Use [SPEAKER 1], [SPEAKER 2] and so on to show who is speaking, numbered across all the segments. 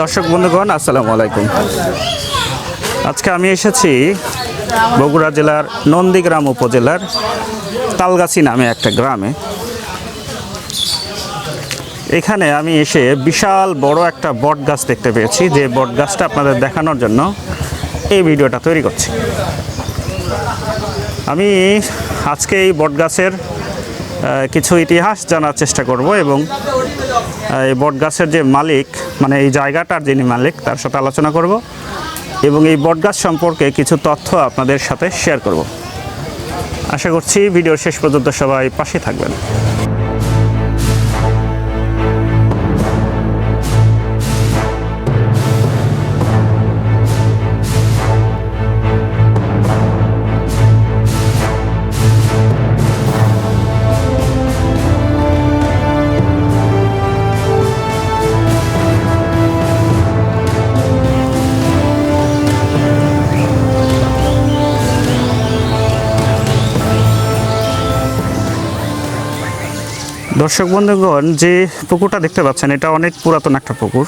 [SPEAKER 1] দর্শক বন্ধুগণ, আসসালামু আলাইকুম। আজকে আমি এসেছি বগুড়া জেলার নন্দীগ্রাম উপজেলার তালগাছি নামে একটা গ্রামে। এখানে আমি এসে বিশাল বড় একটা বট গাছ দেখতে পেয়েছি, যে বট গাছটা আপনাদের দেখানোর জন্য এই ভিডিওটা তৈরি করছি। আমি আজকে এই বট গাছের কিছু ইতিহাস জানার চেষ্টা করব এবং এই বটগাছের যে মালিক মানে এই জায়গাটার যিনি মালিক, তার সাথে আলোচনা করব এবং এই বটগাছ সম্পর্কে কিছু তথ্য আপনাদের সাথে শেয়ার করব। আশা করছি ভিডিও শেষ পর্যন্ত সবাই পাশে থাকবেন। দর্শক বন্ধুগণ যে পুকুরটা দেখতে পাচ্ছেন এটা অনেক পুরাতন একটা পুকুর।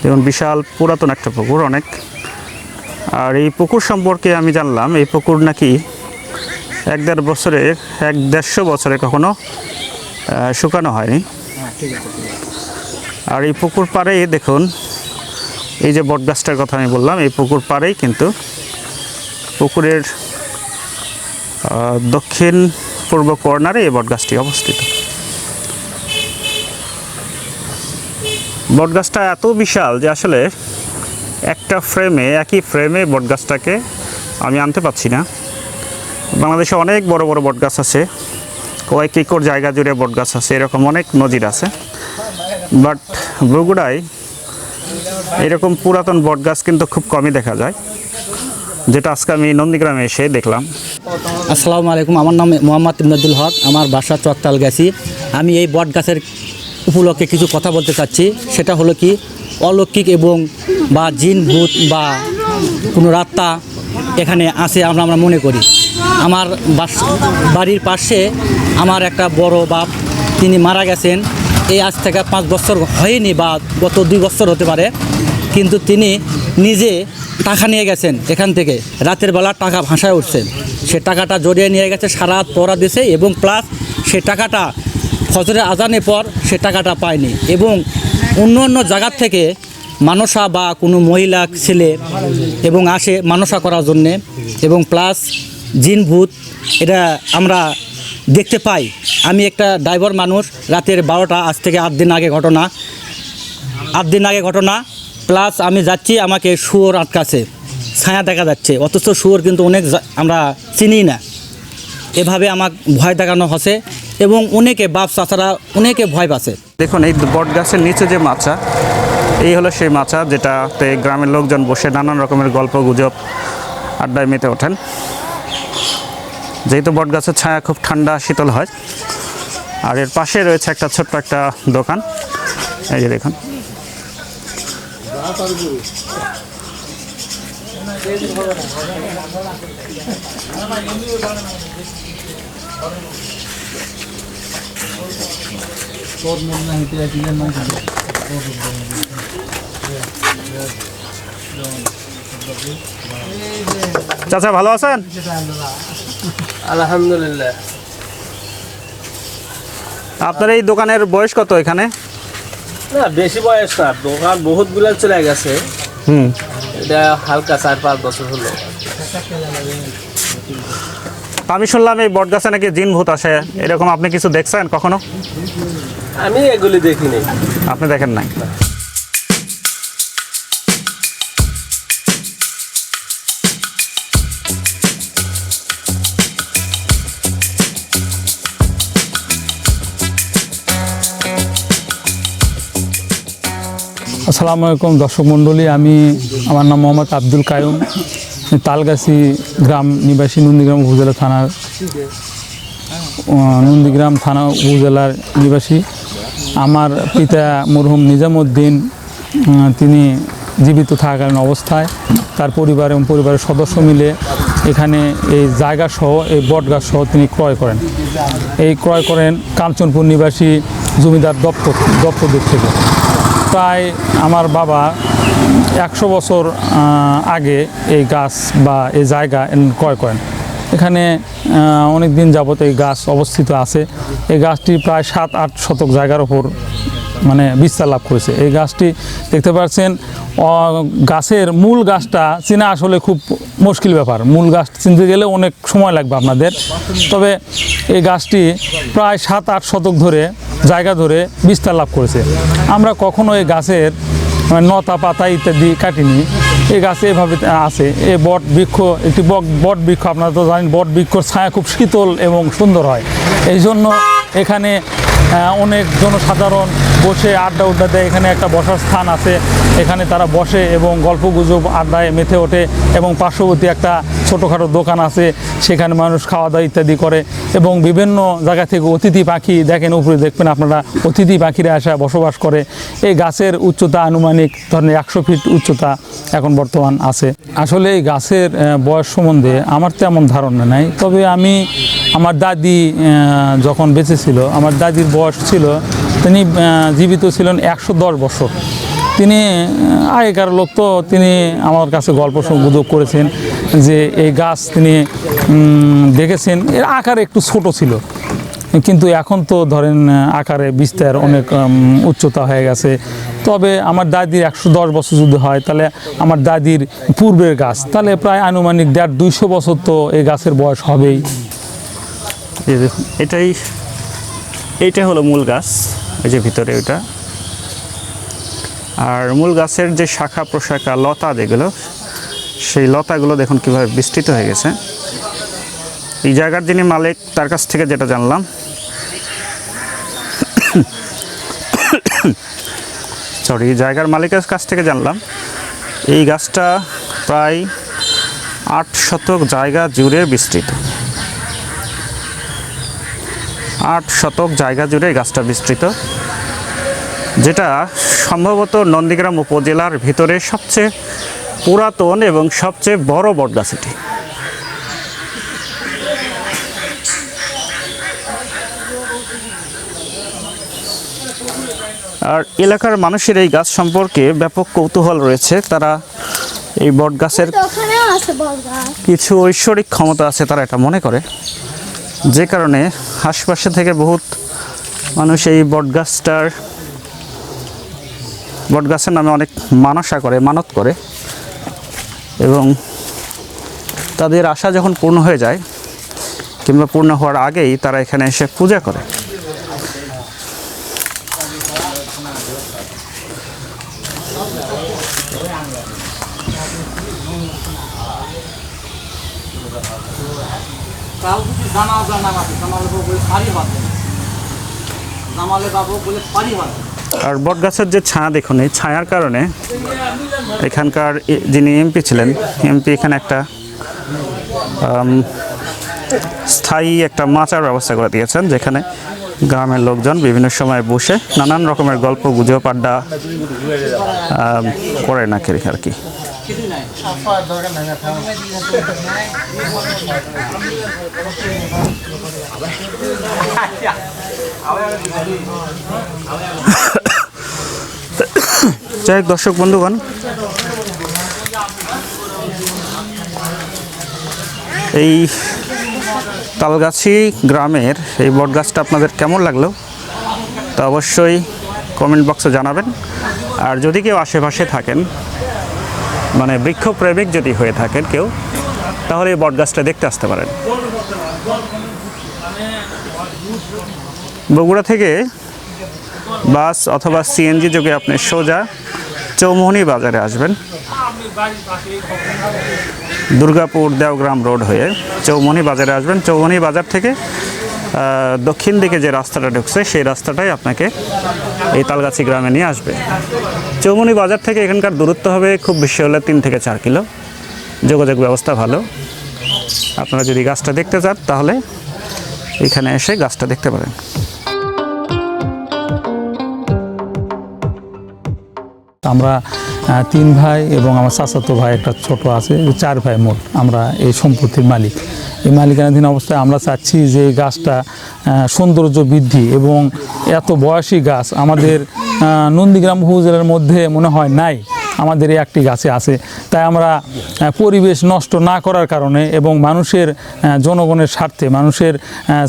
[SPEAKER 1] দেখুন বিশাল পুরাতন একটা পুকুর অনেক। আর এই পুকুর সম্পর্কে আমি জানলাম এই পুকুর নাকি এক দেড় বছরে এক দেড়শো বছরে কখনো শুকানো হয়নি। আর এই পুকুর পাড়েই দেখুন এই যে বটগাছটার কথা আমি বললাম এই পুকুর পাড়েই কিন্তু পুকুরের দক্ষিণ পূর্ব কর্নারে এই বটগাছটি অবস্থিত। বটগাছটা এত বিশাল যে আসলে একটা ফ্রেমে, একই ফ্রেমে বটগাছটাকে আমি আনতে পারছি না। বাংলাদেশে অনেক বড় বড় বটগাছ আছে, কয়েক একর জায়গা জুড়ে বটগাছ আছে, এরকম অনেক নজির আছে। বাট বগুড়ায় এরকম পুরাতন বটগাছ কিন্তু খুব কমই দেখা যায়, যেটা আজকে আমি নন্দীগ্রামে এসে দেখলাম।
[SPEAKER 2] আসসালামু আলাইকুম, আমার নাম মোহাম্মদ ইমদাদুল হক, আমার বাসা চকতাল গেছি আমি এই বট গাছের উপলক্ষে কিছু কথা বলতে চাচ্ছি। সেটা হলো কি, অলৌকিক এবং বা জিন, ভূত বা কোনো রাত্তা এখানে আছে আমরা আমরা মনে করি। আমার বাস বাড়ির পাশে আমার একটা বড় বাপ, তিনি মারা গেছেন। এই আজ থেকে পাঁচ বছর হয়নি বা গত দুই বছর হতে পারে। কিন্তু তিনি নিজে টাকা নিয়ে গেছেন এখান থেকে। রাতের বেলা টাকা ভাসায় উঠছেন সে টাকাটা জড়িয়ে নিয়ে গেছে, সারা পড়া দিছে এবং প্লাস সে টাকাটা ফজরের আজানের পর সে টাকাটা পায়নি এবং অন্য অন্য জায়গার থেকে মানসা বা কোনো মহিলা, ছেলে এবং আসে মানসা করার জন্যে এবং প্লাস জিন, ভূত, এটা আমরা দেখতে পাই। আমি একটা ড্রাইভার মানুষ, রাতের বারোটা, আজ থেকে আট দিন আগে ঘটনা, আট দিন আগে ঘটনা প্লাস আমি যাচ্ছি আমাকে শুয়োর আটকাছে, ছায়া দেখা যাচ্ছে। অথচ শুয়োর কিন্তু অনেক আমরা চিনি না। এভাবে আমাকে ভয় দেখানো হচ্ছে এবং অনেকে বাপ চাচারা অনেকে ভয় পাচ্ছে।
[SPEAKER 1] দেখুন, এই বট গাছের নিচে যে মাচা, এই হলো সেই মাচা যেটাতে গ্রামের লোকজন বসে নানান রকমের গল্প গুজব আড্ডায় মেতে ওঠেন। যেহেতু বট গাছের ছায়া খুব ঠান্ডা, শীতল হয়, আর এর পাশে রয়েছে একটা ছোট্ট একটা দোকান। এই যে দেখুন। চাচা ভালো আছেন?
[SPEAKER 3] আলহামদুলিল্লাহ।
[SPEAKER 1] আপনার এই দোকানের বয়স কত এখানে?
[SPEAKER 3] না বেশি বয়স না দোকান বহুতগুলা চলে গেছে।
[SPEAKER 1] হুম।
[SPEAKER 3] এটা হালকা চার পাঁচ বছর হলো।
[SPEAKER 1] আমি শুনলাম এই বটগাছে নাকি জিন ভূত আসে। এরকম আপনি কিছু দেখছেন কখনো?
[SPEAKER 3] আমি এগুলি দেখিনি।
[SPEAKER 1] আপনি দেখেন নাই?
[SPEAKER 4] আসসালামু আলাইকুম দর্শক মণ্ডলী, আমি আমার নাম মোহাম্মদ আব্দুল কায়ুম, তালগাছি গ্রাম নিবাসী নন্দীগ্রাম উপজেলা থানার নন্দীগ্রাম থানা উপজেলার নিবাসী। আমার পিতা মরহুম নিজামুদ্দিন তিনি জীবিত থাকাকালীন অবস্থায় তার পরিবার এবং পরিবারের সদস্য মিলে এখানে এই জায়গা সহ এই বটগাছ সহ তিনি ক্রয় করেন। এই ক্রয় করেন কাঞ্চনপুর নিবাসী জমিদার দপ্তর, দপ্তরদের থেকে। প্রায় আমার বাবা একশো বছর আগে এই গাছ বা এই জায়গা ক্রয় করেন। এখানে অনেক দিন যাবত এই গাছ অবস্থিত আছে। এই গাছটি প্রায় সাত আট শতক জায়গার ওপর মানে বিস্তার লাভ করেছে। এই গাছটি দেখতে পাচ্ছেন গাছের মূল গাছটা চেনা আসলে খুব মুশকিল ব্যাপার। মূল গাছ চিনতে গেলে অনেক সময় লাগবে আপনাদের। তবে এই গাছটি প্রায় সাত, আট শতক ধরে জায়গা ধরে বিস্তার লাভ করেছে। আমরা কখনো এই গাছের মানে নতা, পাতা ইত্যাদি কাটিনি। এই গাছে এভাবে আছে। এই বট বৃক্ষ, একটি বট বৃক্ষ, আপনারা তো জানেন, বট বৃক্ষর ছায়া খুব শীতল এবং সুন্দর হয়। এই জন্য এখানে অনেক জনসাধারণ বসে আড্ডা উড্ডা দেয়। এখানে একটা বসার স্থান আছে। এখানে তারা বসে এবং গল্প গুজব আড্ডায় মেতে ওঠে এবং পার্শ্ববর্তী একটা ছোটোখাটো দোকান আছে। সেখানে মানুষ খাওয়া দাওয়া ইত্যাদি করে এবং বিভিন্ন জায়গা থেকে অতিথি পাখি দেখেন, উপরে দেখবেন আপনারা, অতিথি পাখিরা আসা বসবাস করে। এই গাছের উচ্চতা আনুমানিক ধরেন একশো ফিট উচ্চতা এখন বর্তমান আছে। আসলে এই গাছের বয়স সম্বন্ধে আমার তেমন ধারণা নাই। তবে আমি, আমার দাদি যখন বেঁচে ছিল, আমার দাদির বয়স ছিল তিনি জীবিত ছিলেন একশো দশ বছর। তিনি আগেকার লোক তো তিনি আমার কাছে গল্প গুজব করেছেন যে এই গাছ তিনি দেখেছেন। এর আকার একটু ছোট ছিল। কিন্তু এখন তো ধরেন আকারে বিস্তার অনেক উচ্চতা হয়ে গেছে। তবে আমার দাদির একশো দশ বছর যদি হয়, তাহলে আমার দাদির পূর্বের গাছ, তাহলে প্রায় আনুমানিক দেড় দুইশো বছর তো এই গাছের বয়স হবেই।
[SPEAKER 1] এটাই এইটা হলো মূল গাছ। এই যে ভিতরে ওইটা। আর মূল গাছের যে শাখা প্রশাখা লতা যেগুলো, সেই লতাগুলো দেখুন কীভাবে বিস্তৃত হয়ে গেছে। এই জায়গার যিনি মালিক, তার কাছ থেকে যেটা জানলাম। সরি জায়গার মালিকের কাছ থেকে জানলাম। এই গাছটা প্রায় আট শতক জায়গা জুড়ে বিস্তৃত। আট শতক জায়গা জুড়ে গাছটা বিস্তৃত যেটা সম্ভবত নন্দীগ্রাম উপজেলার ভিতরে সবচেয়ে পুরাতন এবং সবচেয়ে বড় বটগাছ এটি আর এলাকার মানুষের এই গাছ সম্পর্কে ব্যাপক কৌতূহল রয়েছে। তারা এই বটগাছের
[SPEAKER 5] তো ওখানেও আছে বল গাছ
[SPEAKER 1] কিছু ঐশ্বরিক ক্ষমতা আছে তারা এটা মনে করে। যে কারণে আশপাশে থেকে বহুত মানুষ এই বটগাছটার বটগাছের নামে অনেক মানসা করে, মানত করে। এবং তাদের আশা যখন পূর্ণ হয়ে যায়, কিংবা পূর্ণ হওয়ার আগেই তারা এখানে এসে পূজা করে।
[SPEAKER 2] বলে পারি হবে
[SPEAKER 1] আর বটগাছের যে ছায়া দেখুন, এই ছায়ার কারণে এখানকার যিনি এমপি ছিলেন, এমপি এখানে একটা স্থায়ী একটা মাচার ব্যবস্থা করে দিয়েছেন, যেখানে গ্রামের লোকজন বিভিন্ন সময় বসে নানান রকমের গল্প, গুজব, আড্ডা করে না আর কি। যাই দর্শক বন্ধুগণ, এই তালগাছি গ্রামের এই বটগাছটা আপনাদের কেমন লাগল তা অবশ্যই কমেন্ট বক্সে জানাবেন। আর যদি কেউ আশেপাশে থাকেন মানে বৃক্ষপ্রেমিক যদি হয়ে থাকেন কেউ, তাহলে এই বটগাছটা দেখতে আসতে পারেন। বগুড়া থেকে বাস অথবা সিএনজি যোগে আপনি সোজা চৌমোহনী বাজারে আসবেন। দুর্গাপুর দেওগ্রাম রোড হয়ে চৌমনি বাজারে আসবেন। চৌমনি বাজার থেকে দক্ষিণ দিকে যে রাস্তাটা ঢুকছে, সেই রাস্তাটাই আপনাকে এই তালগাছি গ্রামে নিয়ে আসবে। চৌমনি বাজার থেকে এখানকার দূরত্ব হবে খুব বেশি হলে তিন থেকে চার কিলো। যোগাযোগ ব্যবস্থা ভালো। আপনারা যদি গাছটা দেখতে চান, তাহলে এখানে এসে গাছটা দেখতে পারেন।
[SPEAKER 4] আমরা তিন ভাই এবং আমার চাচাতো ভাই, একটা ছোট আছে চার ভাই মোট আমরা এই সম্পত্তির মালিক। এই মালিকানাধীন অবস্থায় আমরা চাচ্ছি যে এই গাছটা সৌন্দর্য বৃদ্ধি এবং এত বয়সী গাছ আমাদের নন্দীগ্রাম উপজেলার মধ্যে মনে হয় নাই। আমাদের এই একটি গাছে আছে। তাই আমরা পরিবেশ নষ্ট না করার কারণে এবং মানুষের জনগণের স্বার্থে, মানুষের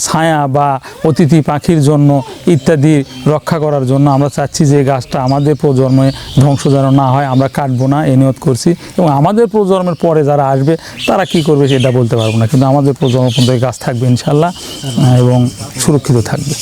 [SPEAKER 4] ছায়া বা অতিথি পাখির জন্য ইত্যাদি রক্ষা করার জন্য আমরা চাচ্ছি যে গাছটা আমাদের প্রজন্মে ধ্বংস যেন না হয়, আমরা কাটবো না, এ নিয়ত করছি এবং আমাদের প্রজন্মের পরে যারা আসবে, তারা কি করবে সেটা বলতে পারব না। কিন্তু আমাদের প্রজন্ম পর্যন্ত গাছ থাকবে ইনশাল্লাহ এবং সুরক্ষিত থাকবে।